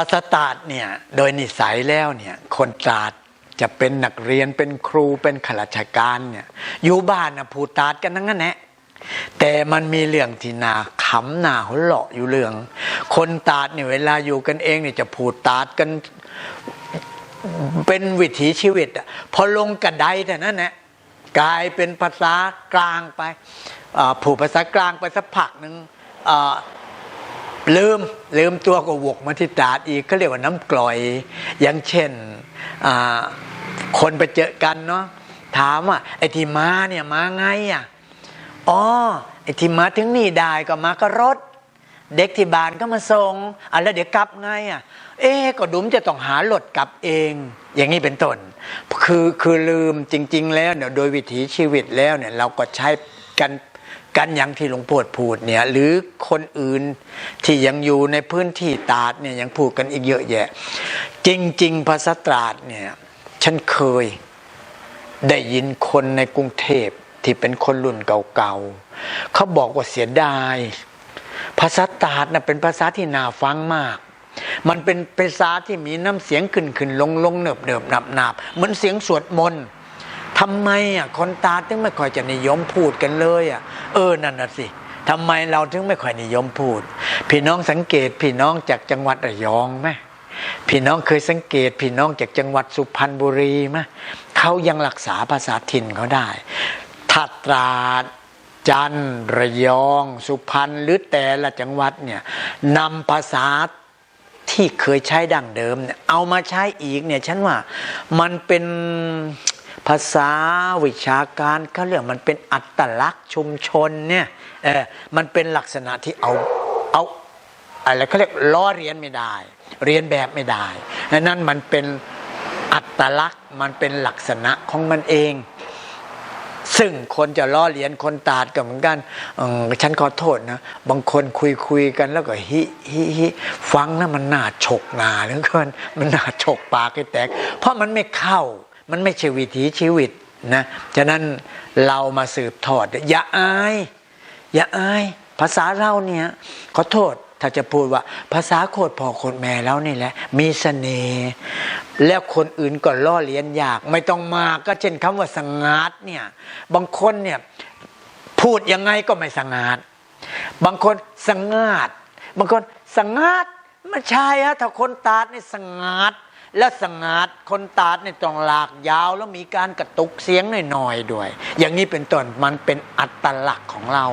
าษาตาดเนี่ยโดยนิสัยแล้วเนี่ยคนตาดจะเป็นนักเรียนเป็นครูเป็นข้าราชการเนี่ยอยู่บ้านนะพูดตาดกันทั้งนั้นแหละแต่มันมีเรื่องที่นาขำหนาหัวเลาะอยู่เรื่อง คนตาดเนี่ยเวลาอยู่กันเองเนี่ยจะพูดตาดกันเป็นวิถีชีวิตอะพอลงกระไดแต่นั้นแหละกลายเป็นภาษากลางไปผูดภาษากลางไปสักพักหนึ่ง ลืมลืมตัวก็วกมาที่ตาดอีกเขาเรียกว่าน้ำกร่อย อย่างเช่นคนไปเจอกันเนาะถามว่าไอ้ที่มาเนี่ยมาไงอะอ๋อไอ้ที่มาถึงนี่ได้ก็มาก็รถ เด็กที่บ้านก็มาส่งอะแล้วเดี๋ยวกลับไงอะ เอ๊ก็ดุมจะต้องหาหลดกลับเอง อย่างนี้เป็นต้นคือคือลืมจริง ๆ แล้วเนี่ยโดยวิถีชีวิตแล้วเนี่ยเราก็ใช้ กันกันอย่างที่หลวงพ่อพูดเนี่ยหรือคนอื่นที่ยังอยู่ในพื้นที่ตราดเนี่ยยังพูดกันอีกเยอะแยะ จริง ๆ ภาษาตราดเนี่ยฉันเคยได้ยินคนในกรุงเทพที่เป็นคนรุ่นเก่าๆเขาบอกว่าเสียดายภาษาตราดนะเป็นภาษาที่น่าฟังมาก มันเป็นภาษาที่มีน้ำเสียงขึ้นขึ้นลงลงเนิบเนิบหนับหนับเหมือนเสียงสวดมนต์ ทำไมอะคนตาถึงไม่ค่อยจะนิยมพูดกันเลยอะเออนั่นน่ะสิทำไมเราถึงไม่ค่อยนิยมพูด พี่น้องสังเกตพี่น้องจากจังหวัดระยองไหมพี่น้องเคยสังเกตพี่น้องจากจังหวัดสุพรรณบุรีไหมเขายังรักษาภาษาถิ่นเขาได้ถ้าตราดจันทร์ระยอง สุพรรณหรือแต่ละจังหวัดเนี่ยนำภาษาที่เคยใช้ดั้งเดิมเนี่ยเอามาใช้อีกเนี่ยฉันว่ามันเป็น ภาษาวิชาการเขาเรียกมันเป็นอัตลักษณ์ชุมชนเนี่ยเออมันเป็นลักษณะที่เอาเอาอะไรเขาเรียกล้อเรียนไม่ได้ เรียนแบบไม่ได้ดังนั้นมันเป็นอัตลักษณ์มันเป็นลักษณะของมันเอง ซึ่งคนจะล้อเลียนคนตาดก็เหมือนกันฉันขอโทษนะ บางคนคุยคุยกันแล้วก็ฮิฮิฮิฟังนะมันน่าฉกหนาเหลือเกินมันน่าฉกปากให้แตก เพราะมันไม่เข้า มันไม่ใช่วิถีชีวิตนะฉะนั้นเรามาสืบทอด อย่าอาย อย่าอาย ภาษาเราเนี่ยขอโทษถ้าจะพูดว่าภาษาโคตรพ่อโคตรแม่แล้วนี่แหละ มีเสน่ห์แล้วคนอื่นก็ล่อเลียนยาก ไม่ต้องมาก็เช่นคำว่าสงัดเนี่ยบางคนเนี่ยพูดยังไงก็ไม่สงัดบางคนสงัดบางคนสงัดไม่ใช่ฮะถ้าคนตาดนี่สงัด และสงาดคนตาดนี่ต้องหลากยาวแล้วมีการกระตุกเสียงหน่อยๆด้วย อย่างนี้เป็นต้นมันเป็นอัตลักษณ์ของเรา